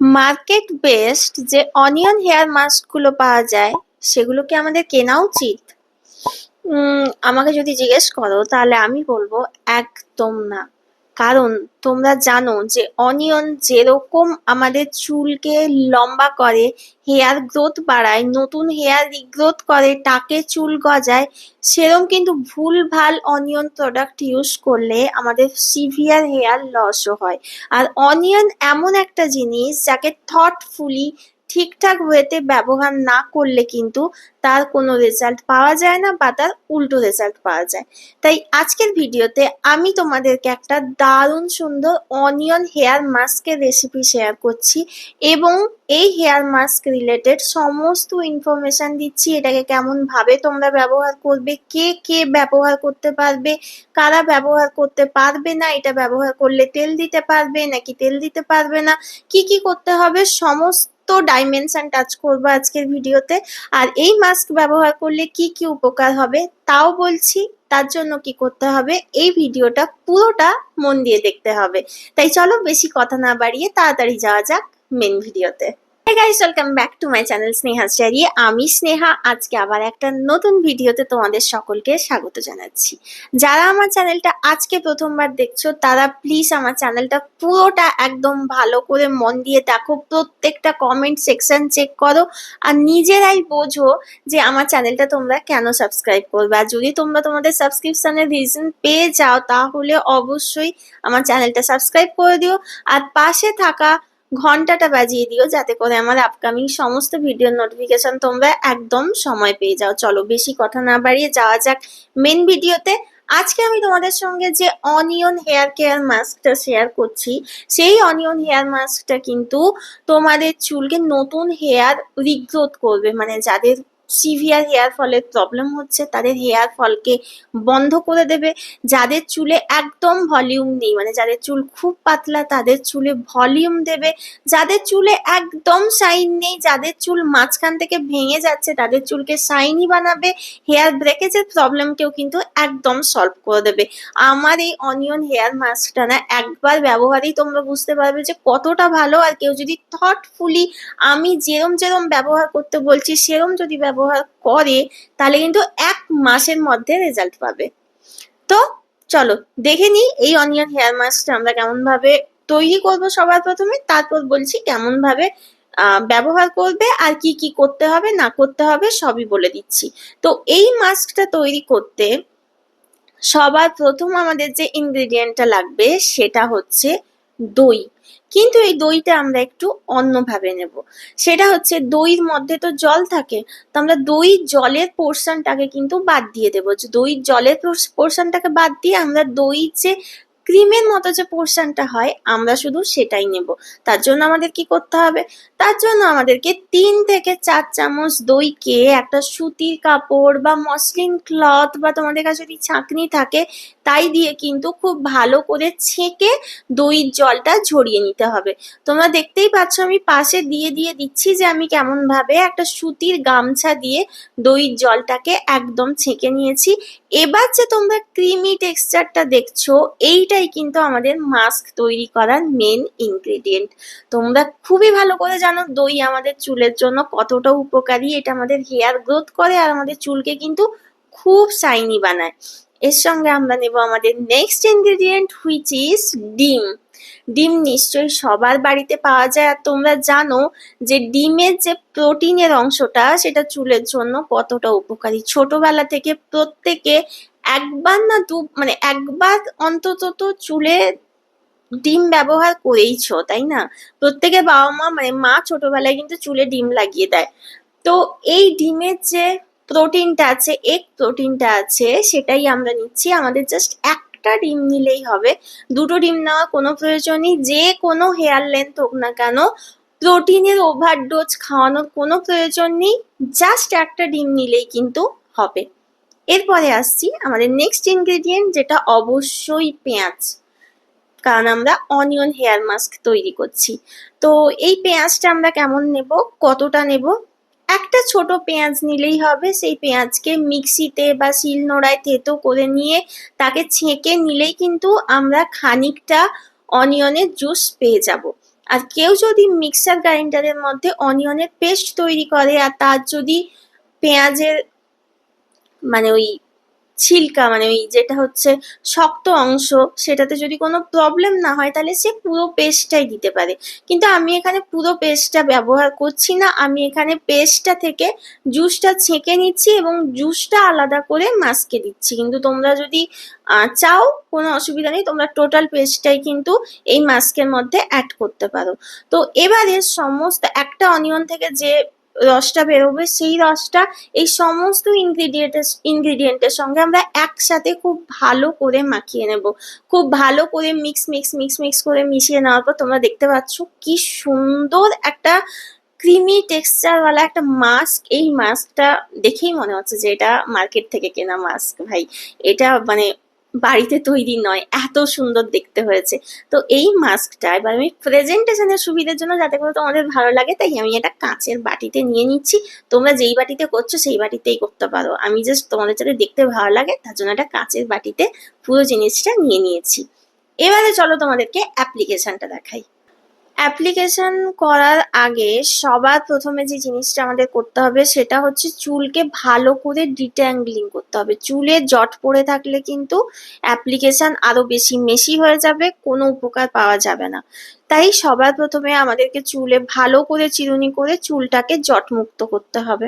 Market based যে onion hair মাস্কগুলো পাওয়া যায়, সেগুলো কি আমাদের কেনা উচিত? আমাকে যদি জিজ্ঞেস করো, তাহলে আমি বলব একদম না। কারণ তোমরা জানো যে অনিয়ন যেরকম আমাদের চুলকে লম্বা করে, হেয়ার গ্রোথ বাড়ায়, নতুন হেয়ার রিগ্রোথ করে টাকে চুল গজায় সেরকম কিন্তু ভুল ভালো অনিয়ন প্রোডাক্ট ইউজ করলে আমাদের সিভিয়ার হেয়ার লসও হয়। আর অনিয়ন এমন একটা জিনিস যাকে থটফুলি ঠিকঠাক ওয়েতে ব্যবহার না করলে কিন্তু তার কোনো রেজাল্ট পাওয়া যায় না বা তার উল্টো রেজাল্ট পাওয়া যায়। তাই আজকের ভিডিওতে আমি তোমাদেরকে একটা দারুণ সুন্দর অনিয়ন হেয়ার মাস্কের রেসিপি শেয়ার করছি এবং এই হেয়ার মাস্ক রিলেটেড সমস্ত ইনফরমেশন দিচ্ছি, এটাকে কেমন ভাবে তোমরা ব্যবহার করবে, কে কে ব্যবহার করতে পারবে, কারা ব্যবহার করতে পারবে না, এটা ব্যবহার করলে তেল দিতে পারবে নাকি তেল দিতে পারবে না, কি কি করতে হবে, সমস্ত ডাইমেনশন টাচ করব আজকের ভিডিওতে। আর এই মাস্ক ব্যবহার করলে কি কি উপকার হবে তাও বলছি, তার জন্য কি করতে হবে, এই ভিডিওটা পুরোটা মন দিয়ে দেখতে হবে। তাই চলো বেশি কথা না বাড়িয়ে তাড়াতাড়ি যাওয়া যাক মেন ভিডিওতে Guys, welcome back to my channel Sneha আমি স্নেহা আজকে আবার একটা নতুন ভিডিওতে তোমাদের সকলকে স্বাগত জানাচ্ছি। যারা আমার চ্যানেলটা আজকে প্রথমবার দেখছ তারা প্লিজ আমার চ্যানেলটা পুরোটা একদম ভালো করে মন দিয়ে প্রত্যেকটা কমেন্ট সেকশন চেক করো আর নিজেরাই বোঝো যে আমার চ্যানেলটা তোমরা কেন সাবস্ক্রাইব করবে। আর যদি তোমরা তোমাদের সাবস্ক্রিপশনের রিজন পেয়ে যাও তাহলে অবশ্যই আমার চ্যানেলটা সাবস্ক্রাইব করে দিও। আর পাশে থাকা ঘন্টাটা বাজিয়ে দিও যাতে করে আমার আপকামিং সমস্ত ভিডিওর নোটিফিকেশন তোমরা একদম সময় পেয়ে যাও। চলো বেশি কথা না বাড়িয়ে যাওয়া যাক মেন ভিডিওতে আজকে আমি তোমাদের সঙ্গে যে অনিয়ন হেয়ার কেয়ার মাস্কটা শেয়ার করছি, সেই অনিয়ন হেয়ার মাস্কটা কিন্তু তোমাদের চুলকে নতুন হেয়ার রিগ্রোথ করবে। মানে যাদের সিভিয়ার হেয়ার ফলের প্রবলেম হচ্ছে। তাদের হেয়ার ফলকে বন্ধ করে দেবে। যাদের চুলে একদম ভলিউম নেই মানে যাদের চুল খুব পাতলা, তাদের চুলে ভলিউম দেবে। যাদের চুলে একদম শাইন নেই, যাদের চুল মাঝখান থেকে ভেঙে যাচ্ছে, তাদের চুলকে শাইনি বানাবে। হেয়ার ব্রেকেজের প্রবলেমকেও কিন্তু একদম সলভ করে দেবে। আমার এই অনিয়ন হেয়ার মাস্কটা না একবার ব্যবহারেই তোমরা বুঝতে পারবে যে কতটা ভালো। আর কেউ যদি থটফুলি আমি যেরম যেরম ব্যবহার করতে বলছি, সেরম যদি ব্যবহার করে, তাহলে কিন্তু এক মাসের মধ্যে রেজাল্ট পাবে। তো চলো, দেখে নিই এই অনিয়ন হেয়ার মাস্কটা আমরা কেমন ভাবে তৈরি করব সবার প্রথমে, তারপর বলছি কেমন ভাবে ব্যবহার করবে আর কি কি করতে হবে, না করতে হবে, সবই বলে দিচ্ছি। তো এই মাস্কটা তৈরি করতে সবার প্রথম আমাদের যে ইনগ্রেডিয়েন্টটা লাগবে, সেটা হচ্ছে দই। কিন্তু এই দইটা আমরা একটু অন্যভাবে নেব। সেটা হচ্ছে দইয়ের মধ্যে তো জল থাকে, তো আমরা দই জলের পোর্শনটাকে কিন্তু বাদ দিয়ে দেবো। দই জলের পোর্শনটাকে বাদ দিয়ে আমরা দই যে ক্রিমের মতো যে পোর্শনটা হয়, আমরা শুধু সেটাই নেব। তার জন্য আমাদের কি করতে হবে? তার জন্য আমাদেরকে তিন থেকে চার চামচ দইকে একটা সুতির কাপড় বা মসলিন ক্লথ বা তোমাদের কাছে যদি ছাঁকনি থাকে তাই দিয়ে কিন্তু খুব ভালো করে ছেঁকে দইয়ের জলটা ঝরিয়ে নিতে হবে। তোমরা দেখতেই পাচ্ছ আমি পাশে দিয়ে দিয়ে দিচ্ছি যে আমি কেমন ভাবে একটা সুতির গামছা দিয়ে দইয়ের জলটাকে একদম ছেঁকে নিয়েছি। এবার যে তোমরা ক্রিমি টেক্সচারটা দেখছ, এইটাই কিন্তু আমাদের মাস্ক তৈরি করার মেন ইনগ্রেডিয়েন্ট। তোমরা খুবই ভালো করে জানো দই আমাদের চুলের জন্য কতটা উপকারী, এটা আমাদের হেয়ার গ্রোথ করে আর আমাদের চুলকে কিন্তু খুব শাইনি বানায়। এর সঙ্গে আমরা নেব আমাদের নেক্সট ইনগ্রেডিয়েন্ট হুইচ ইজ ডিম। ডিম নিশ্চয়ই সবার বাড়িতে পাওয়া যায়। আর তোমরা জানো যে ডিমের যে প্রোটিনের অংশটা, সেটা চুলের জন্য কতটা উপকারী। ছোটবেলা থেকে প্রত্যেকে একবার না দু মানে একবার অন্তত তো চুলে ডিম ব্যবহার করেইছো, তাই না? প্রত্যেকের বাবা মা মানে মা ছোটবেলায় কিন্তু চুলে ডিম লাগিয়ে দেয়। তো এই ডিমের যে প্রোটিনটা আছে এগ প্রোটিনটা আছে, সেটাই আমরা নিচ্ছি। আমাদের জাস্ট একটা ডিম নিলেই হবে। দুটো ডিম নেওয়া কোনো প্রয়োজনই, যে কোনো হেয়ার লেন্থ হোক না কেন, প্রোটিনের ওভারডোজ খাওয়ানোর কোনো প্রয়োজন নেই জাস্ট একটা ডিম নিলেই কিন্তু হবে। এরপরে আসছি আমাদের নেক্সট ইনগ্রেডিয়েন্ট যেটা অবশ্যই পেঁয়াজ। কারণ আমরা অনিয়ন হেয়ার মাস্ক তৈরি করছি। তো এই পেঁয়াজটা আমরা কেমন নেব, কতটা নেব? একটা ছোট পেঁয়াজ নিলেই হবে। সেই পেঁয়াজকে মিক্সিতে বা শিলনোড়ায় থেতো করে নিয়ে তাকে ছেঁকে নিলেই কিন্তু আমরা খানিকটা অনিয়নের জুস পেয়ে যাব। আর কেউ যদি মিক্সার গ্রাইন্ডারের মধ্যে অনিয়নের পেস্ট তৈরি করে আর তার যদি পেঁয়াজের মানে ওই ছিলকা মানে ওই যেটা হচ্ছে শক্ত অংশ, সেটাতে যদি কোনো প্রবলেম না হয়, তাহলে সে পুরো পেস্টটাই দিতে পারে। কিন্তু আমি এখানে পুরো পেস্টটা ব্যবহার করছি না। আমি এখানে পেস্টটা থেকে জুসটা ছেঁকে নিচ্ছি এবং জুসটা আলাদা করে মাস্কে দিচ্ছি। কিন্তু তোমরা যদি চাও, কোনো অসুবিধা নেই, তোমরা টোটাল পেস্টটাই কিন্তু এই মাস্কের মধ্যে অ্যাড করতে পারো। তো এবারে সমস্ত একটা অনিয়ন থেকে যে রসটা বেরোবে, সেই রসটা এই সমস্ত ইনগ্রিডিয়েন্টের ইনগ্রিডিয়েন্টের সঙ্গে আমরা একসাথে খুব ভালো করে মাখিয়ে নেব। খুব ভালো করে মিক্স মিক্স মিক্স মিক্স করে মিশিয়ে নেওয়ার পর তোমরা দেখতে পাচ্ছ কি সুন্দর একটা ক্রিমি টেক্সচারওয়ালা একটা মাস্ক এই মাস্কটা দেখেই মনে হচ্ছে যে এটা মার্কেট থেকে কেনা মাস্ক ভাই। এটা মানে বাড়িতে তৈরি নয়, এত সুন্দর দেখতে হয়েছে। তো এই মাস্কটা এবার আমি প্রেজেন্টেশনের সুবিধার জন্য যাতে করে তোমাদের ভালো লাগে, তাই আমি এটা কাঁচের বাটিতে নিয়ে নিচ্ছি। তোমরা যেই বাটিতে করছ, সেই বাটিতেই করতে পারো। আমি জাস্ট তোমাদের যাতে দেখতে ভালো লাগে, তার জন্য একটা কাঁচের বাটিতে পুরো জিনিসটা নিয়ে নিয়েছি। এবারে চলো তোমাদেরকে অ্যাপ্লিকেশনটা দেখাই। অ্যাপ্লিকেশন করার আগে সবার প্রথমে যে জিনিসটা আমাদের করতে হবে সেটা হচ্ছে চুলকে ভালো করে ডিট্যাঙ্গলিং করতে হবে। চুলে জট পড়ে থাকলে কিন্তু অ্যাপ্লিকেশন আরও বেশি মেশি হয়ে যাবে, কোনো উপকার পাওয়া যাবে না। তাই সবার প্রথমে আমাদেরকে চুলে ভালো করে চিরুনি করে চুলটাকে জটমুক্ত করতে হবে।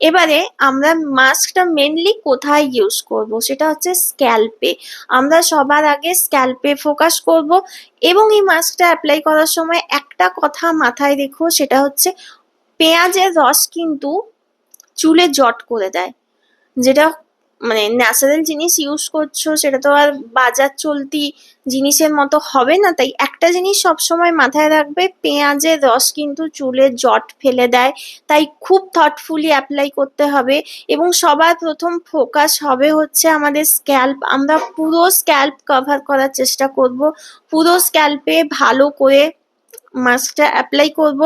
এবারে আমরা মাস্কটা মেনলি কোথায় ইউজ করব? সেটা হচ্ছে স্ক্যাল্পে আমরা সবার আগে স্ক্যাল্পে ফোকাস করব এবং এই মাস্কটা অ্যাপ্লাই করার সময় একটা কথা মাথায় রেখো, সেটা হচ্ছে পেঁয়াজের রস কিন্তু চুলে জট করে দেয়। যেটা মানে ন্যাচারাল জিনিস ইউজ করছ, সেটা তো আর বাজার চলতি জিনিসের মতো হবে না। তাই একটা জিনিস সবসময় মাথায় রাখবে পেঁয়াজের রস কিন্তু চুলে জট ফেলে দেয়, তাই খুব থটফুলি অ্যাপ্লাই করতে হবে। এবং সবার প্রথম ফোকাস হবে হচ্ছে আমাদের স্ক্যাল্প আমরা পুরো স্ক্যাল্প কভার করার চেষ্টা করব, পুরো স্ক্যাল্পে ভালো করে মাস্কটা অ্যাপ্লাই করব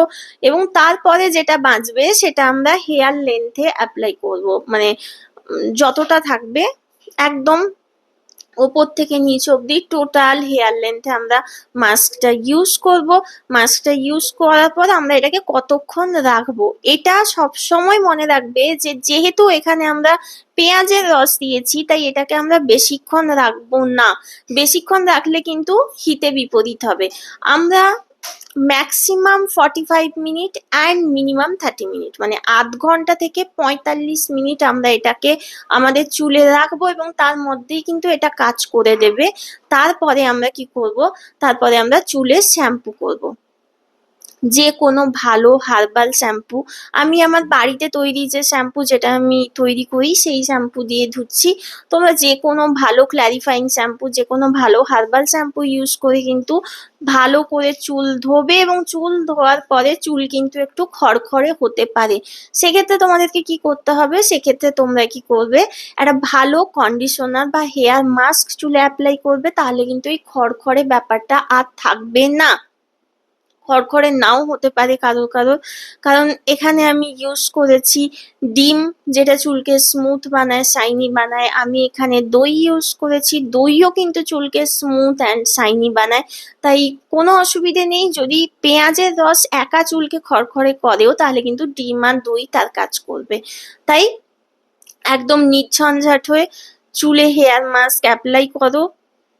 এবং তারপরে যেটা বাঁচবে সেটা আমরা হেয়ার লেন্থে অ্যাপ্লাই করব। মানে যতটা থাকবে, একদম ওপর থেকে নিচ অব্দি টোটাল হেয়ার লেন্থে আমরা মাস্কটা ইউজ করব। মাস্কটা ইউজ করার পর আমরা এটাকে কতক্ষণ রাখব? এটা সব সময় মনে রাখবে যে, যেহেতু এখানে আমরা পেঁয়াজের রস দিয়েছি, তাই এটাকে আমরা বেশিক্ষণ রাখব না। বেশিক্ষণ রাখলে কিন্তু হিতে বিপরীত হবে। আমরা maximum forty five minute and minimum thirty minute মানে আধ ঘণ্টা থেকে পঁয়তাল্লিশ মিনিট আমরা এটাকে আমাদের চুলে রাখব এবং তার মধ্যেই কিন্তু এটা কাজ করে দেবে। তারপরে আমরা কি করব? তারপরে আমরা চুলে শ্যাম্পু করব। যে কোনো ভালো হার্বাল শ্যাম্পু। আমি আমার বাড়িতে তৈরি যে শ্যাম্পু যেটা আমি তৈরি করি, সেই শ্যাম্পু দিয়ে ধুচ্ছি। তোমরা যে কোনো ভালো ক্ল্যারিফাইং শ্যাম্পু, যে কোনো ভালো হার্বাল শ্যাম্পু ইউজ করে কিন্তু ভালো করে চুল ধোবে এবং চুল ধোয়ার পরে চুল কিন্তু একটু খড়খড়ে হতে পারে। সেক্ষেত্রে তোমাদেরকে কি করতে হবে? সেক্ষেত্রে তোমরা কি করবে? একটা ভালো কন্ডিশনার বা হেয়ার মাস্ক চুলে অ্যাপ্লাই করবে, তাহলে কিন্তু এই খড়খড়ে ব্যাপারটা আর থাকবে না। খড়খড়ে নাও হতে পারে কারও কারও। কারণ এখানে আমি ইউজ করেছি ডিম, যেটা চুলকে স্মুথ বানায় শাইনি বানায়। আমি এখানে দই ইউজ করেছি, দইও কিন্তু চুলকে স্মুথ অ্যান্ড শাইনি বানায়। তাই কোনো অসুবিধে নেই, যদি পেঁয়াজের রস একা চুলকে খড়খড়ে করেও, তাহলে কিন্তু ডিম আর দই তার কাজ করবে। তাই একদম নির্ঝঞ্ঝাট হয়ে চুলে হেয়ার মাস্ক অ্যাপ্লাই করো।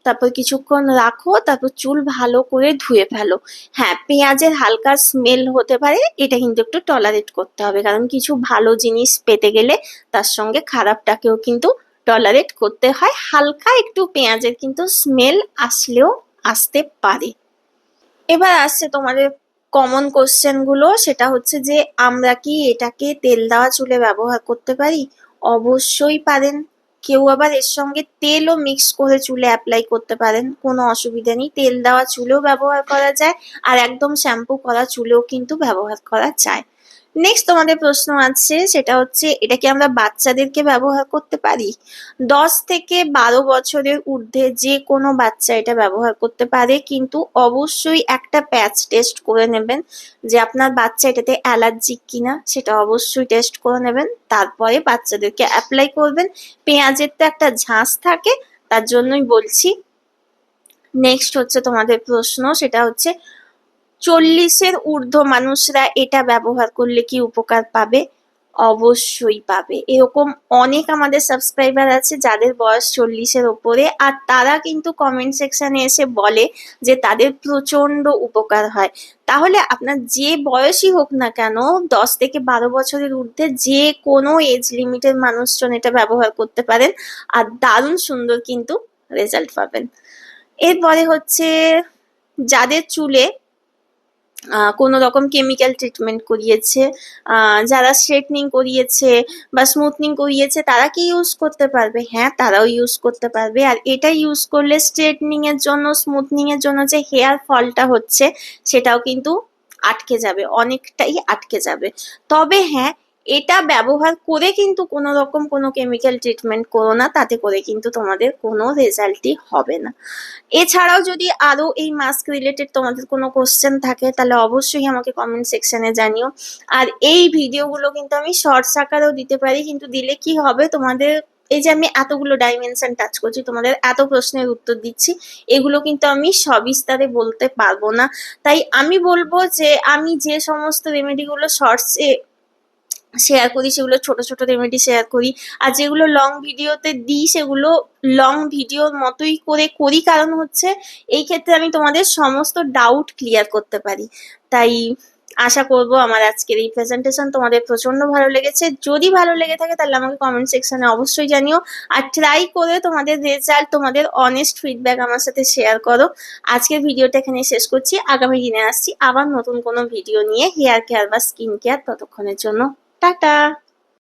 তারপর কিছুক্ষণ রাখো, তারপর চুল ভালো করে ধুয়ে ফেলো। হ্যাঁ পেঁয়াজের হালকা স্মেল হতে পারে, এটা কিন্তু একটু টলারেট করতে হবে। কারণ কিছু ভালো জিনিস পেতে গেলে তার সঙ্গে খারাপটাকেও কিন্তু টলারেট করতে হয়। হালকা একটু পেঁয়াজের কিন্তু স্মেল আসলেও আসতে পারে। এবার আসছে তোমাদের কমন কোশ্চেনগুলো। সেটা হচ্ছে যে, আমরা কি এটাকে তেল দেওয়া চুলে ব্যবহার করতে পারি? অবশ্যই পারেন। কেউ আবার এর সঙ্গে তেলও মিক্স করে চুলে অ্যাপ্লাই করতে পারেন, কোনো অসুবিধা নেই। তেল দেওয়া চুলেও ব্যবহার করা যায় আর একদম শ্যাম্পু করা চুলেও কিন্তু ব্যবহার করা যায়। নেক্সট তোমাদের প্রশ্ন আছে, সেটা হচ্ছে এটা কি আমরা বাচ্চাদেরকে ব্যবহার করতে পারি? দশ থেকে বারো বছরের ঊর্ধ্বে যে কোনো বাচ্চা এটা ব্যবহার করতে পারে, কিন্তু অবশ্যই একটা প্যাচ টেস্ট করে নেবেন যে আপনার বাচ্চা এটাতে অ্যালার্জিক কিনা, সেটা অবশ্যই টেস্ট করে নেবেন। তারপরে বাচ্চাদেরকে অ্যাপ্লাই করবেন। পেঁয়াজের তো একটা ঝাঁস থাকে, তার জন্যই বলছি। নেক্সট হচ্ছে তোমাদের প্রশ্ন, সেটা হচ্ছে চল্লিশের ঊর্ধ্ব মানুষরা এটা ব্যবহার করলে কি উপকার পাবে? অবশ্যই পাবে। এরকম অনেক আমাদের সাবস্ক্রাইবার আছে যাদের বয়স চল্লিশের ওপরে আর তারা কিন্তু কমেন্ট সেকশানে এসে বলে যে তাদের প্রচণ্ড উপকার হয়। তাহলে আপনার যে বয়সই হোক না কেন, দশ থেকে বারো বছরের ঊর্ধ্বে যে কোনো এজ লিমিটের মানুষজন এটা ব্যবহার করতে পারেন আর দারুণ সুন্দর কিন্তু রেজাল্ট পাবেন। এরপরে হচ্ছে যাদের চুলে কোনো রকম কেমিক্যাল ট্রিটমেন্ট করিয়েছে যারা স্ট্রেটনিং করিয়েছে বা স্মুথনিং করিয়েছে, তারা কি ইউজ করতে পারবে? হ্যাঁ তারাও ইউজ করতে পারবে। আর এটা ইউজ করলে স্ট্রেটনিংয়ের জন্য স্মুথনিংয়ের জন্য যে হেয়ার ফলটা হচ্ছে, সেটাও কিন্তু আটকে যাবে, অনেকটাই আটকে যাবে। তবে হ্যাঁ এটা ব্যবহার করে কিন্তু কোনো রকম কোনো কেমিক্যাল ট্রিটমেন্ট করো না, তাতে করে কিন্তু তোমাদের কোনো রেজাল্টই হবে না। এছাড়াও যদি আরও এই মাস্ক রিলেটেড তোমাদের কোনো কোশ্চেন থাকে, তাহলে অবশ্যই আমাকে কমেন্ট সেকশনে জানিও। আর এই ভিডিওগুলো কিন্তু আমি শর্টস আকারেও দিতে পারি, কিন্তু দিলে কি হবে তোমাদের, এই যে আমি এতগুলো ডাইমেনশন টাচ করছি, তোমাদের এত প্রশ্নের উত্তর দিচ্ছি, এগুলো কিন্তু আমি সবিস্তারে বলতে পারব না। তাই আমি বলব যে, আমি যে সমস্ত রেমেডিগুলো শর্টসে শেয়ার করি, সেগুলো ছোট ছোট রেমেডি শেয়ার করি। আর যেগুলো লং ভিডিওতে দিই, সেগুলো লং ভিডিওর মতোই করে করি। কারণ হচ্ছে, এই ক্ষেত্রে আমি তোমাদের সমস্ত ডাউট ক্লিয়ার করতে পারি। তাই আশা করব আমার আজকের এই প্রেজেন্টেশন তোমাদের প্রচণ্ড ভালো লেগেছে। যদি ভালো লেগে থাকে, তাহলে আমাকে কমেন্ট সেকশনে অবশ্যই জানিও। আর ট্রাই করে তোমাদের রেজাল্ট তোমাদের অনেস্ট ফিডব্যাক আমার সাথে শেয়ার করো। আজকের ভিডিওটা এখানে শেষ করছি। আগামী দিনে আসছি আবার নতুন কোনো ভিডিও নিয়ে হেয়ার কেয়ার বা স্কিন কেয়ার ততক্ষণের জন্য। টাটা